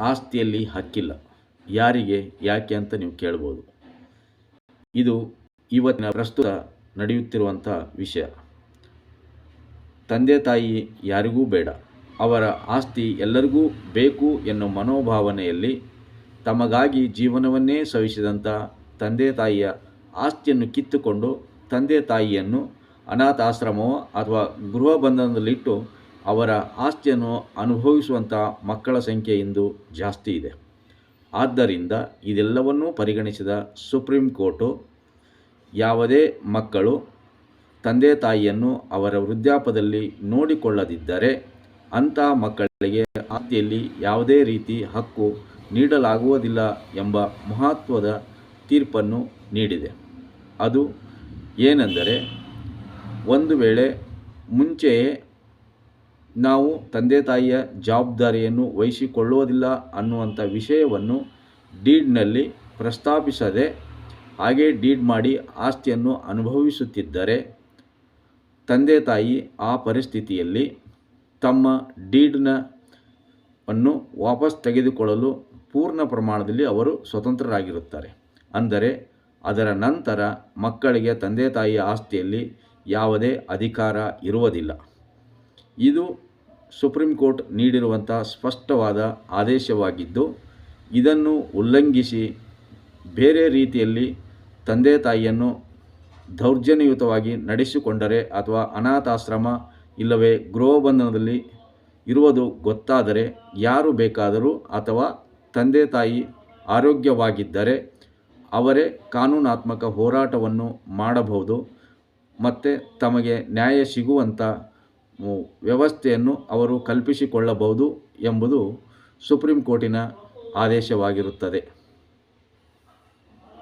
ಆಸ್ತಿಯಲ್ಲಿ ಹಕ್ಕಿಲ್ಲ. ಯಾರಿಗೆ, ಯಾಕೆ ಅಂತ ನೀವು ಕೇಳ್ಬೋದು. ಇದು ಇವತ್ತಿನ ಪ್ರಸ್ತುತ ನಡೆಯುತ್ತಿರುವಂಥ ವಿಷಯ. ತಂದೆ ತಾಯಿ ಯಾರಿಗೂ ಬೇಡ. ಅವರ ಆಸ್ತಿ ಎಲ್ಲರಿಗೂ ಬೇಕು ಎನ್ನುವ ಮನೋಭಾವನೆಯಲ್ಲಿ ತಮಗಾಗಿ ಜೀವನವನ್ನೇ ಸವಿಸಿದಂಥ ತಂದೆ ತಾಯಿಯ ಆಸ್ತಿಯನ್ನು ಕಿತ್ತುಕೊಂಡು ತಂದೆ ತಾಯಿಯನ್ನು ಅನಾಥಾಶ್ರಮವೋ ಅಥವಾ ಗೃಹ ಬಂಧನದಲ್ಲಿಟ್ಟು ಅವರ ಆಸ್ತಿಯನ್ನು ಅನುಭವಿಸುವಂಥ ಮಕ್ಕಳ ಸಂಖ್ಯೆ ಇಂದು ಜಾಸ್ತಿ ಇದೆ. ಆದ್ದರಿಂದ ಇದೆಲ್ಲವನ್ನೂ ಪರಿಗಣಿಸಿದ ಸುಪ್ರೀಂ ಕೋರ್ಟು ಯಾವುದೇ ಮಕ್ಕಳು ತಂದೆ ತಾಯಿಯನ್ನು ಅವರ ವೃದ್ಧಾಪದಲ್ಲಿ ನೋಡಿಕೊಳ್ಳದಿದ್ದರೆ ಅಂಥ ಮಕ್ಕಳಿಗೆ ಆಸ್ತಿಯಲ್ಲಿ ಯಾವುದೇ ರೀತಿ ಹಕ್ಕು ನೀಡಲಾಗುವುದಿಲ್ಲ ಎಂಬ ಮಹತ್ವದ ತೀರ್ಪನ್ನು ನೀಡಿದೆ. ಅದು ಏನೆಂದರೆ ಒಂದು ವೇಳೆ ಮುಂಚೆಯೇ ನಾವು ತಂದೆ ತಾಯಿಯ ಜವಾಬ್ದಾರಿಯನ್ನು ವಹಿಸಿಕೊಳ್ಳುವುದಿಲ್ಲ ಅನ್ನುವಂಥ ವಿಷಯವನ್ನು ಡೀಡ್ನಲ್ಲಿ ಪ್ರಸ್ತಾಪಿಸದೆ ಹಾಗೇ ಡೀಡ್ ಮಾಡಿ ಆಸ್ತಿಯನ್ನು ಅನುಭವಿಸುತ್ತಿದ್ದರೆ ತಂದೆ ತಾಯಿ ಆ ಪರಿಸ್ಥಿತಿಯಲ್ಲಿ ತಮ್ಮ ಡೀಡ್ನ ಅನ್ನು ವಾಪಸ್ ತೆಗೆದುಕೊಳ್ಳಲು ಪೂರ್ಣ ಪ್ರಮಾಣದಲ್ಲಿ ಅವರು ಸ್ವತಂತ್ರರಾಗಿರುತ್ತಾರೆ. ಅಂದರೆ ಅದರ ನಂತರ ಮಕ್ಕಳಿಗೆ ತಂದೆ ತಾಯಿಯ ಆಸ್ತಿಯಲ್ಲಿ ಯಾವುದೇ ಅಧಿಕಾರ ಇರುವುದಿಲ್ಲ. ಇದು ಸುಪ್ರೀಂ ಕೋರ್ಟ್ ನೀಡಿರುವಂಥ ಸ್ಪಷ್ಟವಾದ ಆದೇಶವಾಗಿದ್ದು, ಇದನ್ನು ಉಲ್ಲಂಘಿಸಿ ಬೇರೆ ರೀತಿಯಲ್ಲಿ ತಂದೆ ತಾಯಿಯನ್ನು ದೌರ್ಜನ್ಯಯುತವಾಗಿ ನಡೆಸಿಕೊಂಡರೆ ಅಥವಾ ಅನಾಥಾಶ್ರಮ ಇಲ್ಲವೇ ಗೃಹಬಂಧನದಲ್ಲಿ ಇರುವುದು ಗೊತ್ತಾದರೆ ಯಾರು ಬೇಕಾದರೂ ಅಥವಾ ತಂದೆ ತಾಯಿ ಆರೋಗ್ಯವಾಗಿದ್ದರೆ ಅವರೇ ಕಾನೂನಾತ್ಮಕ ಹೋರಾಟವನ್ನು ಮಾಡಬಹುದು, ಮತ್ತು ತಮಗೆ ನ್ಯಾಯ ಸಿಗುವಂಥ ವ್ಯವಸ್ಥೆಯನ್ನು ಅವರು ಕಲ್ಪಿಸಿಕೊಳ್ಳಬಹುದು ಎಂಬುದು ಸುಪ್ರೀಂ ಕೋರ್ಟಿನ ಆದೇಶವಾಗಿರುತ್ತದೆ.